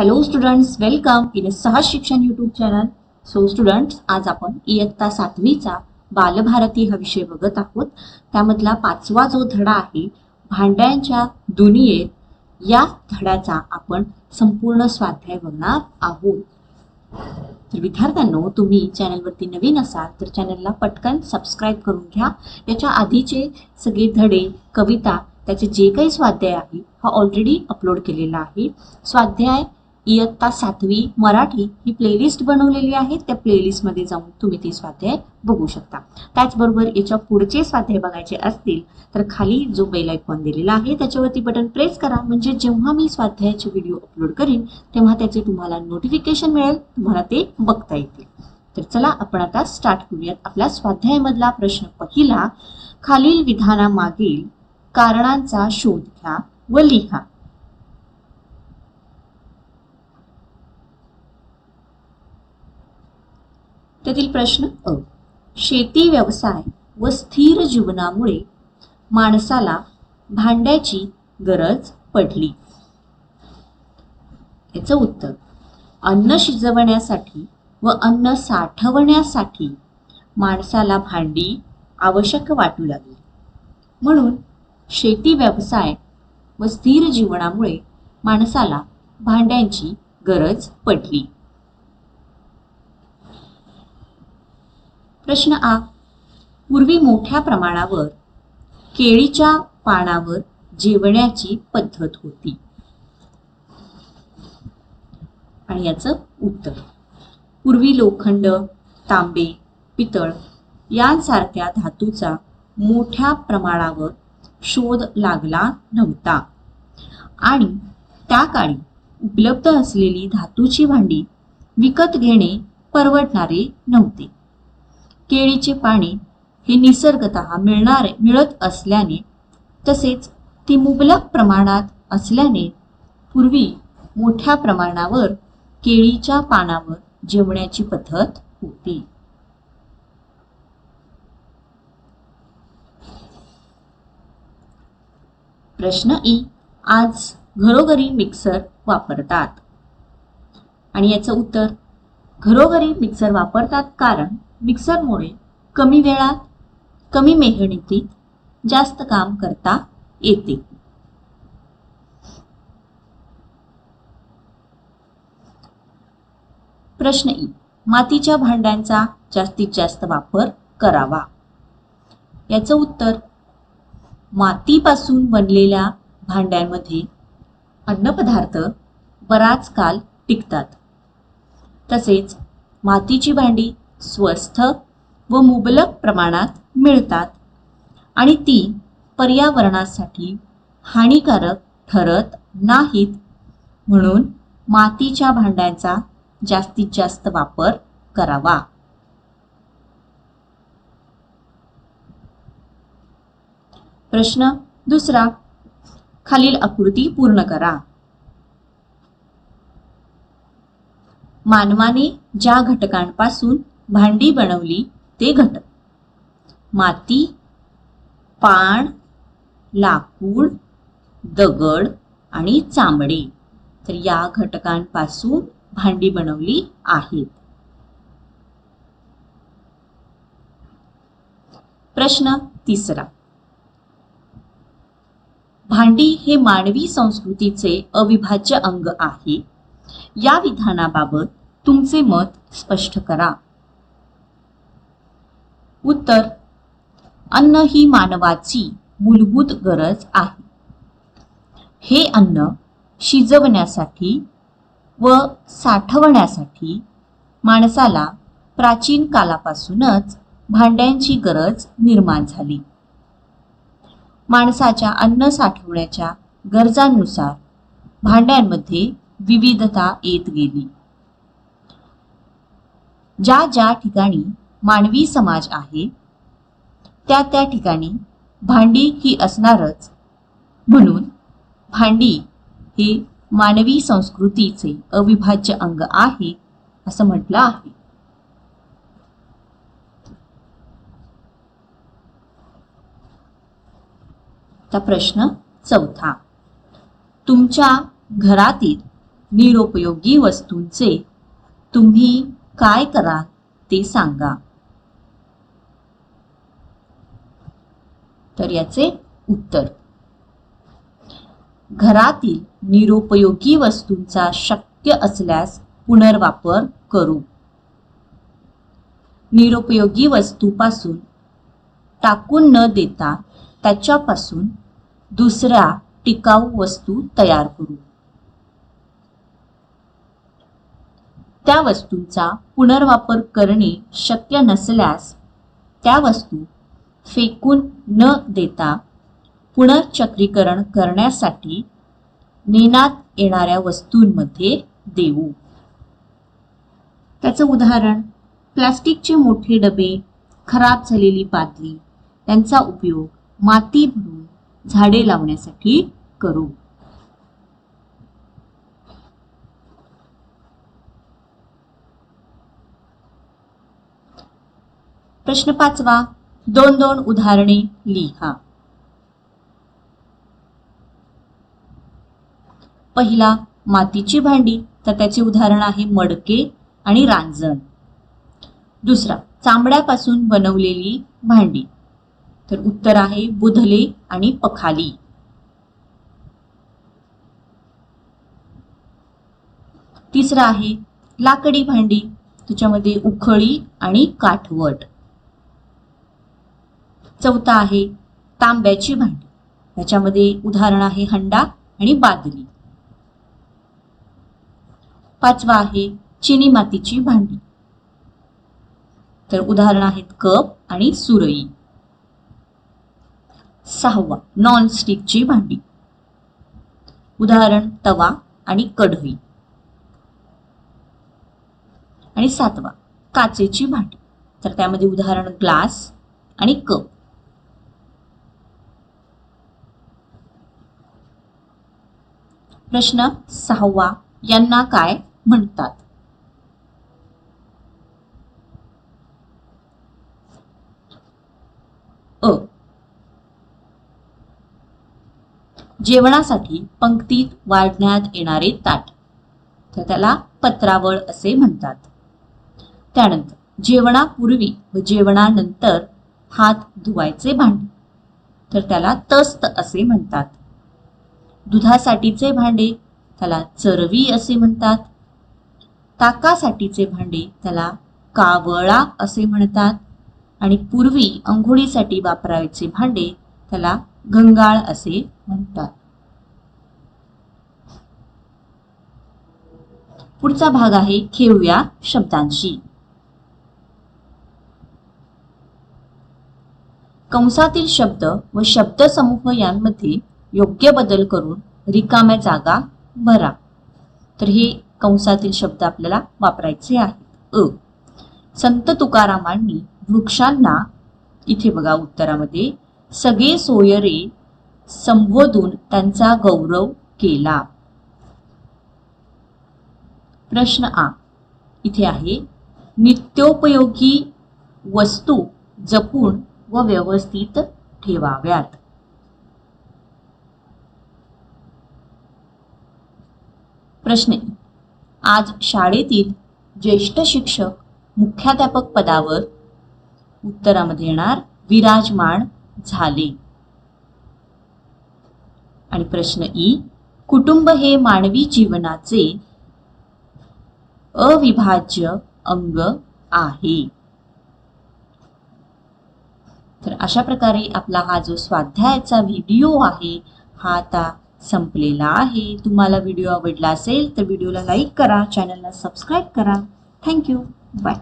Hello students welcome in सहज शिक्षण YouTube channel so students आज आपण इयत्ता सातवीचा बालभारती हा विषय बघत आहोत. त्यामधला पाचवा जो धडा आहे भांड्यांच्या दुनियेत या धड्याचा आपण संपूर्ण स्वाध्याय बघणार आहोत. तर विद्यार्थ्यांनो तुम्ही चॅनलवरती नवीन असाल तर चॅनलला पटकन सबस्क्राईब करून घ्या. याच्या आधीचे सगळे धडे कविता त्याचे जे काही स्वाध्याय आहे हा ऑलरेडी अपलोड केलेला आहे. स्वाध्याय इयत्ता सातवी मराठी ही प्लेलिस्ट बनवलेली आहे. त्या प्लेलिस्टमध्ये जाऊन तुम्ही ती स्वाध्याय बघू शकता. त्याचबरोबर याच्या पुढचे स्वाध्याय बघायचे असतील तर खाली जो बेल आयकॉन दिलेला आहे त्याच्यावरती बटन प्रेस करा. म्हणजे जेव्हा मी स्वाध्यायाचे व्हिडिओ अपलोड करीन तेव्हा त्याचे तुम्हाला नोटिफिकेशन मिळेल तुम्हाला ते बघता येतील. तर चला आपण आता स्टार्ट करूयात. आपल्या स्वाध्यायामधला प्रश्न पहिला खालील विधानामागील कारणांचा शोध घ्या व लिहा. त्यातील प्रश्न अ. शेती व्यवसाय व स्थिर जीवनामुळे माणसाला भांड्याची गरज पडली. याचं उत्तर अन्न शिजवण्यासाठी व अन्न साठवण्यासाठी माणसाला भांडी आवश्यक वाटू लागली. म्हणून शेती व्यवसाय व स्थिर जीवनामुळे माणसाला भांड्यांची गरज पडली. प्रश्न आ. पूर्वी मोठ्या प्रमाणावर केळीच्या पानावर जेवण्याची पद्धत होती. आणि याचं उत्तर. पूर्वी लोखंड तांबे पितळ यांसारख्या धातूचा मोठ्या प्रमाणावर शोध लागला नव्हता. आणि त्या काळी उपलब्ध असलेली धातूची भांडी विकत घेणे परवडणारे नव्हते. केळीचे पाणी हे निसर्गत मिळणारे मिळत असल्याने तसेच ती मुबलक प्रमाणात असल्याने पूर्वी मोठ्या प्रमाणावर केळीच्या पानावर जेवण्याची पद्धत होती. प्रश्न ई. आज घरोघरी मिक्सर वापरतात. आणि याचं उत्तर घरोघरी मिक्सर वापरतात कारण मिक्सरमुळे कमी वेळात कमी मेहनतीत जास्त काम करता येते. प्रश्न ई. मातीच्या भांड्यांचा जास्तीत जास्त वापर करावा. याचं उत्तर मातीपासून बनलेल्या भांड्यांमध्ये अन्नपदार्थ बराच काल टिकतात. तसेच मातीची भांडी स्वस्थ व मुबलक प्रमाणात मिळतात. आणि ती पर्यावरणासाठी हानिकारक ठरत नाहीत. म्हणून मातीच्या भांड्यांचा जास्तीत जास्त वापर करावा. प्रश्न दुसरा. खालील आकृती पूर्ण करा. मानवाने ज्या घटकांपासून भांडी बनवली ते घटक. माती पाण लाकूड दगड आणि चामडे. तर या घटकांपासून भांडी बनवली आहेत. प्रश्न तिसरा. भांडी हे मानवी संस्कृतीचे अविभाज्य अंग आहे. या विधानाबाबत तुमचे मत स्पष्ट करा. उत्तर अन्न ही मानवाची मूलभूत गरज आहे. हे अन्न शिजवण्यासाठी व साठवण्यासाठी माणसाला प्राचीन कालापासूनच भांड्यांची गरज निर्माण झाली. माणसाच्या अन्न साठवण्याच्या गरजांनुसार भांड्यांमध्ये विविधता येत गेली. ज्या ज्या ठिकाणी मानवी समाज आहे. त्या त्या ठिकाणी भांडी ही असणारच. म्हणून भांडी हे मानवी संस्कृतीचे अविभाज्य अंग आहे असं म्हटलं आहे. आता प्रश्न चौथा. तुमच्या घरातील निरुपयोगी वस्तूंचे तुम्ही काय कराल ते सांगा. तर याचे उत्तर. घरातील निरुपयोगी वस्तूंचा शक्य असल्यास पुनर्वापर करू. निरुपयोगी वस्तूपासून टाकून न देता त्याच्यापासून दुसऱ्या टिकाऊ वस्तू तयार करू. त्या वस्तूंचा पुनर्वापर करणे शक्य नसल्यास त्या वस्तू फेकून न देता पुनर्चक्रीकरण करण्यासाठी नेण्यात येणाऱ्या वस्तूंमध्ये देऊ. त्याचं उदाहरण प्लास्टिकचे मोठे डबे खराब झालेली पातळी त्यांचा उपयोग माती भरून झाडे लावण्यासाठी करू. प्रश्न पाचवा दोन दोन उदाहरणे लिहा. पहिला मातीची भांडी तर त्याचे उदाहरण आहे मडके आणि रांजण. दुसरा चांबड्यापासून बनवलेली भांडी. तर उत्तर आहे बुधले आणि पखाली. तिसरा आहे लाकडी भांडी त्याच्यामध्ये उखळी आणि काठवट. चौथा आहे तांब्याची भांडी. त्याच्यामध्ये उदाहरण आहे हंडा आणि बादली. पाचवा आहे चिनी मातीची भांडी. तर उदाहरण आहेत कप आणि सुरई. सहावा नॉन स्टिकची भांडी. उदाहरण तवा आणि कढई आणि सातवा काचेची भांडी. तर त्यामध्ये उदाहरण ग्लास आणि कप. प्रश्न सहावा. यांना काय म्हणतात? अ. जेवणासाठी पंक्तीत वाढण्यात येणारे ताट. तर त्याला पत्रावळ असे म्हणतात. त्यानंतर जेवणापूर्वी व जेवणानंतर हात धुवायचे भांडे. तर त्याला तस्त असे म्हणतात. दुधासाठीचे भांडे त्याला चरवी असे म्हणतात. ताकासाठीचे भांडे त्याला कावळा असे म्हणतात. आणि पूर्वी अंघोळीसाठी वापरायचे भांडे त्याला गंगाळ असे म्हणतात. पुढचा भाग आहे खेळूया शब्दांशी. कंसातील शब्द व शब्दसमूह यांमध्ये योग्य बदल करून रिकाम्या जागा भरा. तर हे कंसातील शब्द आपल्याला वापरायचे आहेत. अ. संत तुकारामांनी वृक्षांना इथे बघा उत्तरामध्ये सगळे सोयरे संबोधून त्यांचा गौरव केला. प्रश्न आ. इथे आहे. नित्योपयोगी वस्तू जपून व व्यवस्थित ठेवाव्यात. प्रश्ने आज शाळेतील ज्येष्ठ शिक्षक मुख्याध्यापक पदावर उत्तरामध्ये येणार विराजमान झाले. आणि प्रश्न ई कुटुंब हे मानवी जीवनाचे अविभाज्य अंग आहे. तर अशा प्रकारे आपला हा जो स्वाध्यायाचा व्हिडिओ आहे हा आता संपलेला आहे. तुम्हाला व्हिडिओ आवडला असेल तर व्हिडिओला लाईक करा चॅनलला सबस्क्राईब करा. Thank you bye